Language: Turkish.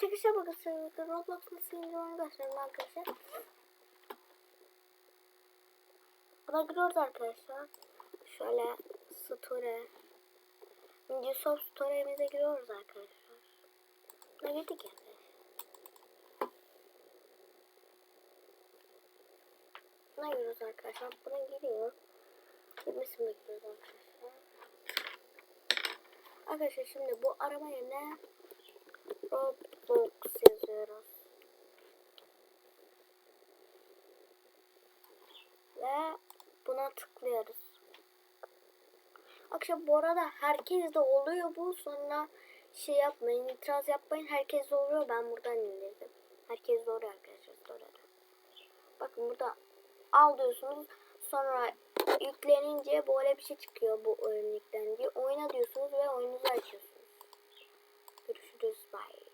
çıkışa bakın. Roblox nasıl indiriyorum göstereyim arkadaşlar. Buna giriyoruz arkadaşlar. Şöyle story. Microsoft Story'mize giriyoruz arkadaşlar. Ne girdik yani. Buna giriyoruz arkadaşlar. Buna giriyor. Girmesine giriyoruz arkadaşlar. Arkadaşlar şimdi bu arama yerine Roblox yazıyoruz. Ve buna tıklıyoruz. Akşam bu arada herkes de oluyor bu. Sonra şey yapmayın, itiraz yapmayın. Herkes de oluyor. Ben buradan indirdim. Herkes oluyor arkadaşlar. Sonra. Bakın burada al diyorsunuz. Sonra yüklenince böyle bir şey çıkıyor bu örnekten diye. Oyna diyorsunuz ve oyununuzu açıyorsunuz. Görüşürüz. Bye.